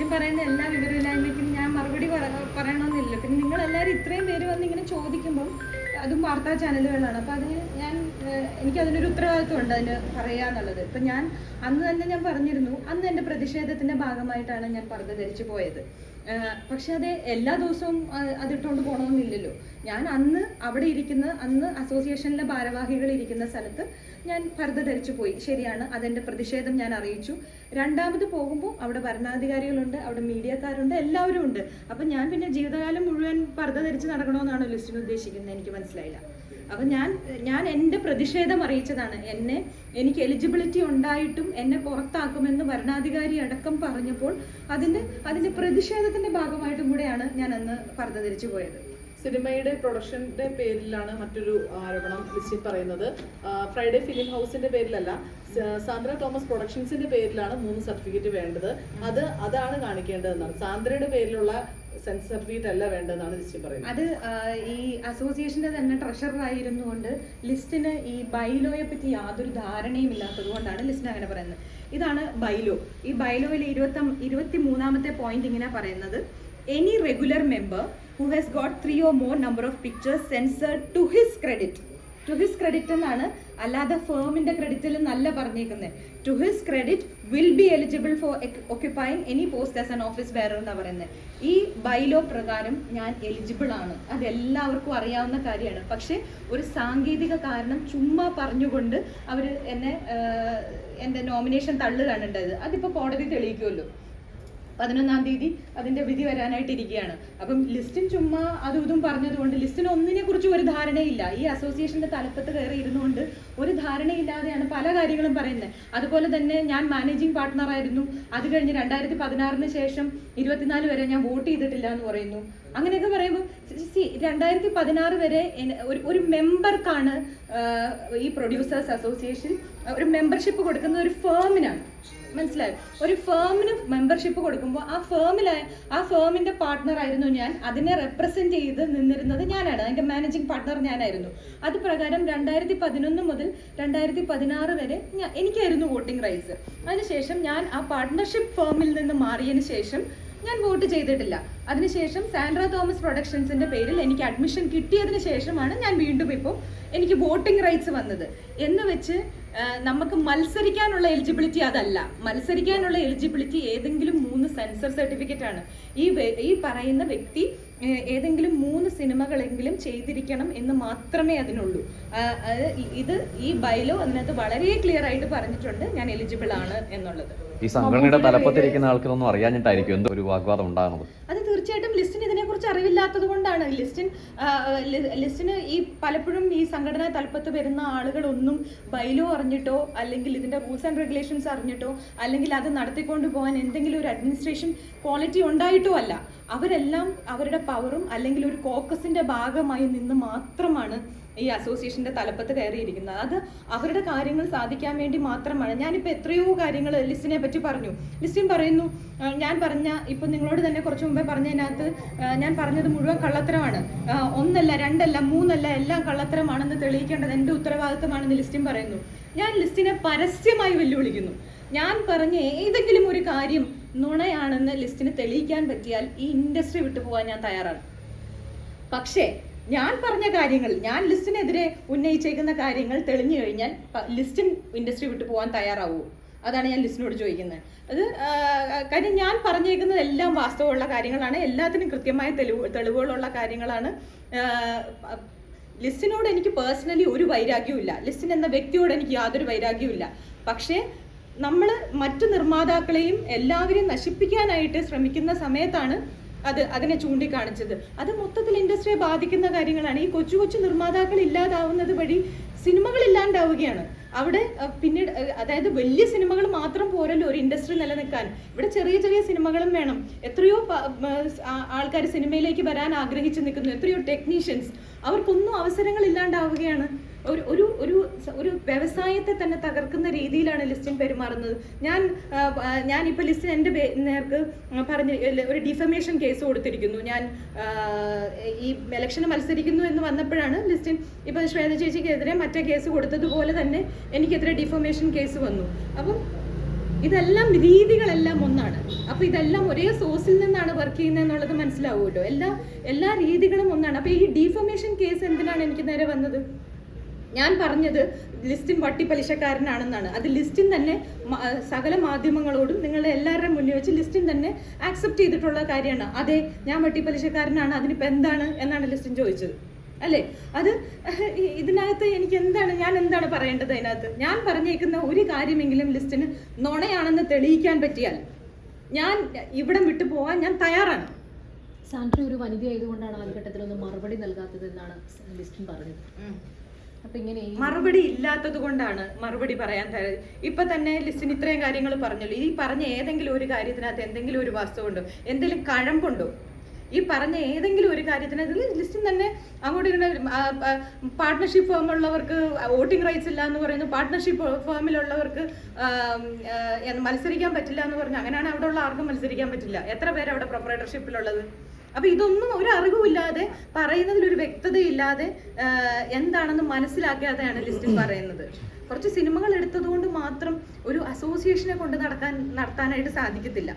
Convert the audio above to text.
ലിസ്റ്റിൻ പറയുന്ന എല്ലാ വിവരമില്ലായ്മയ്ക്കും ഞാൻ മറുപടി പറ- പറയണമെന്നില്ല. പിന്നെ നിങ്ങൾ എല്ലാവരും ഇത്രയും പേര് വന്ന് ഇങ്ങനെ ചോദിക്കുമ്പം അതും വാർത്താ ചാനലുകളാണ്. അപ്പോൾ അതിന് ഞാൻ എനിക്ക് അതിനൊരു ഉത്തരവാദിത്വം ഉണ്ട് അതിന് പറയുക എന്നുള്ളത്. ഇപ്പം ഞാൻ അന്ന് തന്നെ ഞാൻ പറഞ്ഞിരുന്നു അന്ന് എന്റെ പ്രതിഷേധത്തിന്റെ ഭാഗമായിട്ടാണ് ഞാൻ പർദ്ദ ധരിച്ചു പോയത്. പക്ഷെ അത് എല്ലാ ദിവസവും അതിട്ടുകൊണ്ട് പോകണമെന്നില്ലല്ലോ. ഞാൻ അന്ന് അവിടെ ഇരിക്കുന്ന അന്ന് അസോസിയേഷനിലെ ഭാരവാഹികൾ ഇരിക്കുന്ന സ്ഥലത്ത് ഞാൻ ഭരത ധരിച്ചു പോയി. ശരിയാണ് അതെന്റെ പ്രതിഷേധം ഞാൻ അറിയിച്ചു. രണ്ടാമത് പോകുമ്പോൾ അവിടെ ഭരണാധികാരികളുണ്ട് അവിടെ മീഡിയക്കാരുണ്ട് എല്ലാവരും ഉണ്ട്. അപ്പം ഞാൻ പിന്നെ ജീവിതകാലം മുഴുവൻ പർദ്ദ ധരിച്ച് നടക്കണമെന്നാണ് ലിസ്റ്റിന് ഉദ്ദേശിക്കുന്നത്. എനിക്ക് മനസ്സിലായില്ല. അപ്പം ഞാൻ ഞാൻ എന്റെ പ്രതിഷേധം അറിയിച്ചതാണ്. എന്നെ എനിക്ക് എലിജിബിലിറ്റി ഉണ്ടായിട്ടും എന്നെ പുറത്താക്കുമെന്ന് ഭരണാധികാരി അടക്കം പറഞ്ഞപ്പോൾ അതിന്റെ അതിന്റെ പ്രതിഷേധത്തിന്റെ ഭാഗമായിട്ടും കൂടെയാണ് ഞാൻ അന്ന് പർദ്ദ ധരിച്ചു പോയത്. സിനിമയുടെ പ്രൊഡക്ഷന്റെ പേരിലാണ് മറ്റൊരു ആരോപണം ലിസ്റ്റിൽ പറയുന്നത്. ഫ്രൈഡേ ഫിലിം ഹൗസിന്റെ പേരിലല്ല സാന്ദ്ര തോമസ് പ്രൊഡക്ഷൻസിന്റെ പേരിലാണ് മൂന്ന് സർട്ടിഫിക്കറ്റ് വേണ്ടത്. അത് അതാണ് കാണിക്കേണ്ടതെന്നാണ്. സാന്ദ്രയുടെ പേരിലുള്ള സെൻസ് സർട്ടിഫിക്കറ്റ് അല്ല വേണ്ടതെന്നാണ് ലിസ്റ്റിൽ പറയുന്നത്. അത് ഈ അസോസിയേഷന്റെ തന്നെ ട്രഷറർ ആയിരുന്നുകൊണ്ട് ലിസ്റ്റിന് ഈ ബൈലോയെ പറ്റി യാതൊരു ധാരണയും ഇല്ലാത്തത് കൊണ്ടാണ് ലിസ്റ്റിന് അങ്ങനെ പറയുന്നത്. ഇതാണ് ബൈലോ. ഈ ബൈലോയിൽ ഇരുപത്തി ഇരുപത്തി മൂന്നാമത്തെ പോയിന്റ് ഇങ്ങനെ പറയുന്നത്. Any regular member who has got three or more number of pictures censored to his credit. To his credit എന്നാണ് അല്ലാതെ ഫേമിന്റെ ക്രെഡിറ്റിൽ നല്ല പറഞ്ഞേക്കുന്നത്. To his credit will be eligible for occupying any post as an office bearer എന്ന് പറയുന്നത്. ഈ bylaw പ്രകാരം ഞാൻ എലിജിബിൾ ആണ്. അത് എല്ലാവർക്കും അറിയാവുന്ന കാര്യമാണ്. പക്ഷേ ഒരു സാങ്കേതിക കാരണം ചുമ്മാ പറഞ്ഞുകൊണ്ട് അവർ എന്നെ എന്റെ നോമിനേഷൻ തള്ളുകയാണ് ഉണ്ടായത്. അതിപ്പോൾ കോടതി തെളിയിക്കുമല്ലോ. പതിനൊന്നാം തീയതി അതിന്റെ വിധി വരാനായിട്ടിരിക്കുകയാണ്. അപ്പം ലിസ്റ്റിൻ ചുമ്മാ അതും ഇതും പറഞ്ഞതുകൊണ്ട് ലിസ്റ്റിന് ഒന്നിനെ കുറിച്ച് ഒരു ധാരണയില്ല. ഈ അസോസിയേഷന്റെ തലപ്പത്ത് കയറി ഇരുന്നുകൊണ്ട് ഒരു ധാരണയില്ലാതെയാണ് പല കാര്യങ്ങളും പറയുന്നത്. അതുപോലെ തന്നെ ഞാൻ മാനേജിംഗ് പാർട്ട്ണർ ആയിരുന്നു. അത് കഴിഞ്ഞ് രണ്ടായിരത്തി പതിനാറിന് ശേഷം ഇരുപത്തിനാല് വരെ ഞാൻ വോട്ട് ചെയ്തിട്ടില്ല എന്ന് പറയുന്നു. അങ്ങനെയൊക്കെ പറയുമ്പോൾ സി രണ്ടായിരത്തി പതിനാറ് വരെ ഒരു മെമ്പർക്കാണ് ഈ പ്രൊഡ്യൂസേഴ്സ് അസോസിയേഷൻ ഒരു മെമ്പർഷിപ്പ് കൊടുക്കുന്ന ഒരു ഫേമിനാണ്. മനസ്സിലായോ? ഒരു ഫേമിന് മെമ്പർഷിപ്പ് കൊടുക്കുമ്പോൾ ആ ഫേമിലെ ആ ഫേമിന്റെ പാർട്ട്ണർ ആയിരുന്നു ഞാൻ. അതിനെ റെപ്രസെന്റ് ചെയ്ത് നിന്നിരുന്നത് ഞാനാണ്. അതിന്റെ മാനേജിങ് പാർട്ട്ണർ ഞാനായിരുന്നു. അത് പ്രകാരം രണ്ടായിരത്തി പതിനൊന്ന് മുതൽ രണ്ടായിരത്തി പതിനാറ് വരെ ഞാൻ എനിക്കായിരുന്നു വോട്ടിംഗ് റൈറ്റ്സ് അതിനുശേഷം ഞാൻ ആ പാർട്ട്ണർഷിപ്പ് ഫേമിൽ നിന്ന് മാറിയതിന് ശേഷം ഞാൻ വോട്ട് ചെയ്തിട്ടില്ല. അതിനുശേഷം സാൻഡ്ര തോമസ് പ്രൊഡക്ഷൻസിന്റെ പേരിൽ എനിക്ക് അഡ്മിഷൻ കിട്ടിയതിന് ശേഷമാണ് ഞാൻ വീണ്ടും ഇപ്പോൾ എനിക്ക് വോട്ടിംഗ് റൈറ്റ്സ് വന്നത്. എന്ന് വെച്ച് നമുക്ക് മത്സരിക്കാനുള്ള എലിജിബിലിറ്റി അതല്ല. മത്സരിക്കാനുള്ള എലിജിബിലിറ്റി ഏതെങ്കിലും സെൻസർ സർട്ടിഫിക്കറ്റ് ആണ്. ഈ ഈ പറയുന്ന വ്യക്തി ഏതെങ്കിലും മൂന്ന് സിനിമകളെങ്കിലും ചെയ്തിരിക്കണം എന്ന് മാത്രമേ അതിനുള്ളൂ. ഇത് ഈ ബൈലോ അതിനകത്ത് വളരെ ക്ലിയർ ആയിട്ട് പറഞ്ഞിട്ടുണ്ട് ഞാൻ എലിജിബിൾ ആണ് എന്നുള്ളത്. ഈ സംഘടനയുടെ തലപ്പത്തിരിക്കുന്ന ആൾക്കൊന്നും അറിയാഞ്ഞിട്ടായിരിക്കും എന്തോ ഒരു വാഗ്വാദം ഉണ്ടാകുന്നത് അത് തീർച്ചയായിട്ടും ലിസ്റ്റിന് ഇതിനെക്കുറിച്ച് അറിവില്ലാത്തത് കൊണ്ടാണ്. ലിസ്റ്റിൻ ലിസ്റ്റിന് ഈ പലപ്പോഴും ഈ സംഘടനാ തലപ്പത്ത് വരുന്ന ആളുകളൊന്നും ബൈലോ അറിഞ്ഞിട്ടോ അല്ലെങ്കിൽ ഇതിന്റെ റൂൾസ് ആൻഡ് റെഗുലേഷൻസ് അറിഞ്ഞിട്ടോ അല്ലെങ്കിൽ അത് നടത്തിക്കൊണ്ട് പോകാൻ എന്തെങ്കിലും ഒരു അഡ്മിനിസ്ട്രേഷൻ ക്വാളിറ്റി ഉണ്ടായിട്ടോ അല്ല. അവരെല്ലാം അവരുടെ പവറും അല്ലെങ്കിൽ ഒരു കോക്കസിന്റെ ഭാഗമായി നിന്ന് മാത്രമാണ് ഈ അസോസിയേഷന്റെ തലപ്പത്ത് കയറിയിരിക്കുന്നത്. അത് അവരുടെ കാര്യങ്ങൾ സാധിക്കാൻ വേണ്ടി മാത്രമാണ്. ഞാനിപ്പോൾ എത്രയോ കാര്യങ്ങൾ ലിസ്റ്റിനെ പറ്റി പറഞ്ഞു. ലിസ്റ്റിൻ പറയുന്നു ഞാൻ പറഞ്ഞ ഇപ്പൊ നിങ്ങളോട് തന്നെ കുറച്ച് മുമ്പേ പറഞ്ഞതിനകത്ത് ആ, ഞാൻ പറഞ്ഞത് മുഴുവൻ കള്ളത്തരമാണ്. ഒന്നല്ല രണ്ടല്ല മൂന്നല്ല എല്ലാം കള്ളത്തരമാണെന്ന് തെളിയിക്കേണ്ടത് എന്റെ ഉത്തരവാദിത്തമാണെന്ന് ലിസ്റ്റിൻ പറയുന്നു. ഞാൻ ലിസ്റ്റിനെ പരസ്യമായി വെല്ലുവിളിക്കുന്നു. ഞാൻ പറഞ്ഞ ഏതെങ്കിലും ഒരു കാര്യം നുണയാണെന്ന് ലിസ്റ്റിന് തെളിയിക്കാൻ പറ്റിയാൽ ഈ ഇൻഡസ്ട്രി വിട്ടു പോകാൻ ഞാൻ തയ്യാറാണ്. പക്ഷേ ഞാൻ പറഞ്ഞ കാര്യങ്ങൾ ഞാൻ ലിസ്റ്റിനെതിരെ ഉന്നയിച്ചേക്കുന്ന കാര്യങ്ങൾ തെളിഞ്ഞു കഴിഞ്ഞാൽ ലിസ്റ്റിൻ ഇൻഡസ്ട്രി വിട്ടു പോകാൻ തയ്യാറാവുമോ അതാണ് ഞാൻ ലിസ്റ്റിനോട് ചോദിക്കുന്നത്. അത് കാര്യം ഞാൻ പറഞ്ഞേക്കുന്നത് എല്ലാം വാസ്തവമുള്ള കാര്യങ്ങളാണ്. എല്ലാത്തിനും കൃത്യമായ തെളിവ് തെളിവുകളുള്ള കാര്യങ്ങളാണ്. ലിസ്റ്റിനോട് എനിക്ക് പേഴ്സണലി ഒരു വൈരാഗ്യവും ഇല്ല ലിസ്റ്റിൻ എന്ന വ്യക്തിയോട് എനിക്ക് യാതൊരു വൈരാഗ്യവും ഇല്ല പക്ഷേ നമ്മൾ മറ്റു നിർമ്മാതാക്കളെയും എല്ലാവരെയും നശിപ്പിക്കാനായിട്ട് ശ്രമിക്കുന്ന സമയത്താണ് അത് അതിനെ ചൂണ്ടിക്കാണിച്ചത്. അത് മൊത്തത്തിൽ ഇൻഡസ്ട്രിയെ ബാധിക്കുന്ന കാര്യങ്ങളാണ്. ഈ കൊച്ചു കൊച്ചു നിർമ്മാതാക്കൾ ഇല്ലാതാവുന്നത് വഴി സിനിമകൾ ഇല്ലാണ്ടാവുകയാണ്. അവിടെ പിന്നെ പിന്നീട് അതായത് വലിയ സിനിമകൾ മാത്രം പോരല്ലോ ഒരു ഇൻഡസ്ട്രി നിലനിൽക്കാൻ. ഇവിടെ ചെറിയ ചെറിയ സിനിമകളും വേണം. എത്രയോ ആൾക്കാർ സിനിമയിലേക്ക് വരാൻ ആഗ്രഹിച്ചു നിൽക്കുന്നു. എത്രയോ ടെക്നീഷ്യൻസ്. അവർക്കൊന്നും അവസരങ്ങൾ ഇല്ലാണ്ടാവുകയാണ്. ഒരു ഒരു ഒരു ഒരു വ്യവസായത്തെ തന്നെ തകർക്കുന്ന രീതിയിലാണ് ലിസ്റ്റിൻ പെരുമാറുന്നത്. ഞാൻ ഞാൻ ഇപ്പോൾ ലിസ്റ്റിൻ എന്റെ നേർക്ക് പറഞ്ഞ് ഒരു ഡിഫമേഷൻ കേസ് കൊടുത്തിരിക്കുന്നു. ഞാൻ ഈ ഇലക്ഷന് മത്സരിക്കുന്നു എന്ന് വന്നപ്പോഴാണ് ലിസ്റ്റിൻ ഇപ്പോൾ ശ്വേത ചേച്ചിക്കെതിരെ മറ്റേ കേസ് കൊടുത്തതുപോലെ തന്നെ എനിക്കെതിരെ ഡിഫമേഷൻ കേസ് വന്നു. അപ്പം ഇതെല്ലാം രീതികളെല്ലാം ഒന്നാണ്. അപ്പൊ ഇതെല്ലാം ഒരേ സോഴ്സിൽ നിന്നാണ് വർക്ക് ചെയ്യുന്നത് എന്നുള്ളത് മനസ്സിലാവുമല്ലോ. എല്ലാ എല്ലാ രീതികളും ഒന്നാണ്. അപ്പൊ ഈ ഡിഫമേഷൻ കേസ് എന്തിനാണ് എനിക്ക് നേരെ വന്നത്? ഞാൻ പറഞ്ഞത് ലിസ്റ്റിൻ വട്ടിപ്പലിശക്കാരനാണെന്നാണ്. അത് ലിസ്റ്റിൻ തന്നെ സകല മാധ്യമങ്ങളോടും നിങ്ങളുടെ എല്ലാവരുടെയും മുന്നിൽ വെച്ച് ലിസ്റ്റിൻ തന്നെ ആക്സെപ്റ്റ് ചെയ്തിട്ടുള്ള കാര്യമാണ്. അതെ ഞാൻ വട്ടിപ്പലിശക്കാരനാണ് അതിനിപ്പോൾ എന്താണ് എന്നാണ് ലിസ്റ്റിൻ ചോദിച്ചത്. അല്ലേ? അത് ഇതിനകത്ത് എനിക്ക് എന്താണ് ഞാൻ എന്താണ് പറയേണ്ടത് അതിനകത്ത്? ഞാൻ പറഞ്ഞേക്കുന്ന ഒരു കാര്യമെങ്കിലും ലിസ്റ്റിന് നുണയാണെന്ന് തെളിയിക്കാൻ പറ്റിയാൽ ഞാൻ ഇവിടം വിട്ടു പോകാൻ ഞാൻ തയ്യാറാണ്. സാൻഡ്രി ഒരു വനിതയായതുകൊണ്ടാണ് ആദ്യഘട്ടത്തിലൊന്നും മറുപടി നൽകാത്തത് എന്നാണ് ലിസ്റ്റിൻ പറഞ്ഞത് മറുപടി ഇല്ലാത്തത് കൊണ്ടാണ് മറുപടി പറയാൻ തര ഇപ്പൊ തന്നെ ലിസ്റ്റിന് ഇത്രയും കാര്യങ്ങൾ പറഞ്ഞല്ലോ. ഈ പറഞ്ഞ ഏതെങ്കിലും ഒരു കാര്യത്തിനകത്ത് എന്തെങ്കിലും ഒരു വസ്തുണ്ടോ എന്തെങ്കിലും കഴമ്പുണ്ടോ? ഈ പറഞ്ഞ ഏതെങ്കിലും ഒരു കാര്യത്തിനകത്ത് ലിസ്റ്റിൻ തന്നെ അങ്ങോട്ട് ഇങ്ങനെ പാർട്ട്ണർഷിപ്പ് ഫോമുള്ളവർക്ക് വോട്ടിംഗ് റൈറ്റ്സ് ഇല്ല എന്ന് പറയുന്നു. പാർട്ട്ണർഷിപ്പ് ഫോമിലുള്ളവർക്ക് മത്സരിക്കാൻ പറ്റില്ല എന്ന് പറഞ്ഞു. അങ്ങനെയാണ് അവിടെ ഉള്ള ആർക്കും മത്സരിക്കാൻ പറ്റില്ല. എത്ര പേര് അവിടെ പ്രൊപ്പറേറ്റർഷിപ്പിലുള്ളത് അപ്പൊ ഇതൊന്നും ഒരു അറിവുമില്ലാതെ പറയുന്നതിൽ ഒരു വ്യക്തതയില്ലാതെ എന്താണെന്ന് മനസ്സിലാക്കാതെയാണ് ലിസ്റ്റിൽ പറയുന്നത്. കുറച്ച് സിനിമകൾ എടുത്തതുകൊണ്ട് മാത്രം ഒരു അസോസിയേഷനെ കൊണ്ട് നടക്കാൻ നടത്താനായിട്ട് സാധിക്കത്തില്ല.